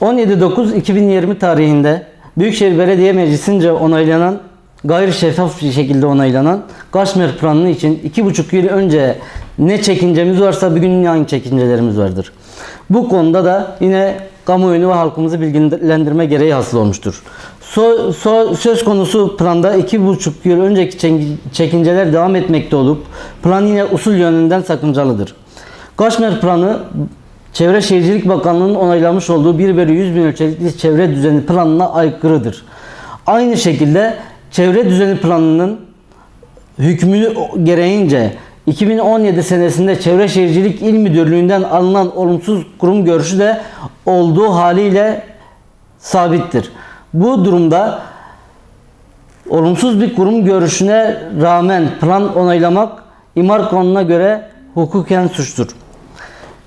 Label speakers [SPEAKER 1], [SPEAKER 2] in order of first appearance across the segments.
[SPEAKER 1] 17.9.2020 tarihinde Büyükşehir Belediye Meclisi'nce onaylanan gayri şeffaf bir şekilde onaylanan Kaşmer planı için 2,5 yıl önce ne çekincemiz varsa bugün aynı çekincelerimiz vardır. Bu konuda da yine kamuoyunu ve halkımızı bilgilendirme gereği hasıl olmuştur. So- so- söz konusu planda 2,5 yıl önceki çekinceler devam etmekte olup plan yine usul yönünden sakıncalıdır. Kaşmer planı Çevre Şehircilik Bakanlığı'nın onaylamış olduğu 1 bölü 100 bin ölçekli çevre düzeni planına aykırıdır. Aynı şekilde çevre düzeni planının hükmü gereğince 2017 senesinde Çevre Şehircilik İl Müdürlüğü'nden alınan olumsuz kurum görüşü de olduğu haliyle sabittir. Bu durumda olumsuz bir kurum görüşüne rağmen plan onaylamak imar kanununa göre hukuken suçtur.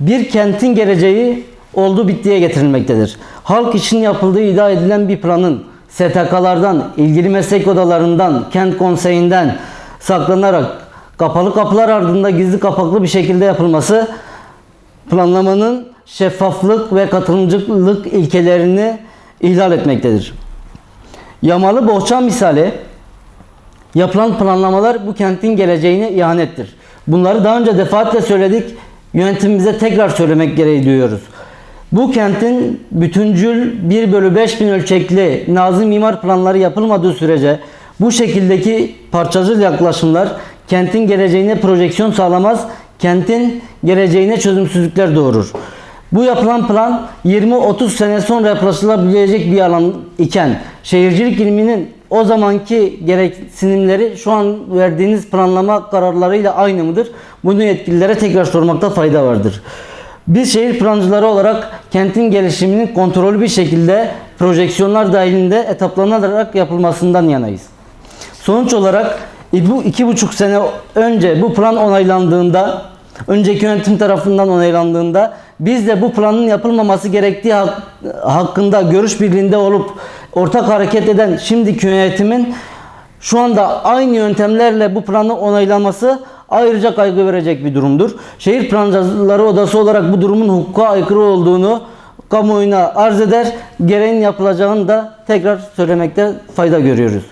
[SPEAKER 1] Bir kentin geleceği oldu bittiye getirilmektedir. Halk için yapıldığı iddia edilen bir planın STK'lardan, ilgili meslek odalarından, kent konseyinden saklanarak kapalı kapılar ardında gizli kapaklı bir şekilde yapılması planlamanın şeffaflık ve katılımcılık ilkelerini ihlal etmektedir. Yamalı bohça misali yapılan planlamalar bu kentin geleceğine ihanettir. Bunları daha önce defaatle söyledik. Yönetimimize tekrar söylemek gereği duyuyoruz. Bu kentin bütüncül 1 bölü 5 bin ölçekli nazım mimar planları yapılmadığı sürece bu şekildeki parçacıl yaklaşımlar kentin geleceğine projeksiyon sağlamaz, kentin geleceğine çözümsüzlükler doğurur. Bu yapılan plan 20-30 sene sonra yaklaşılabilecek bir alan iken şehircilik ilminin o zamanki gereksinimleri şu an verdiğiniz planlama kararlarıyla aynı mıdır? Bunu yetkililere tekrar sormakta fayda vardır. Biz şehir plancıları olarak kentin gelişiminin kontrollü bir şekilde projeksiyonlar dahilinde etaplanarak yapılmasından yanayız. Sonuç olarak e, bu iki buçuk sene önce bu plan onaylandığında, önceki yönetim tarafından onaylandığında biz de bu planın yapılmaması gerektiği hak- hakkında görüş birliğinde olup ortak hareket eden şimdiki yönetimin şu anda aynı yöntemlerle bu planı onaylaması ayrıca kaygı verecek bir durumdur. Şehir Plancıları Odası olarak bu durumun hukuka aykırı olduğunu kamuoyuna arz eder. Gereğin yapılacağını da tekrar söylemekte fayda görüyoruz.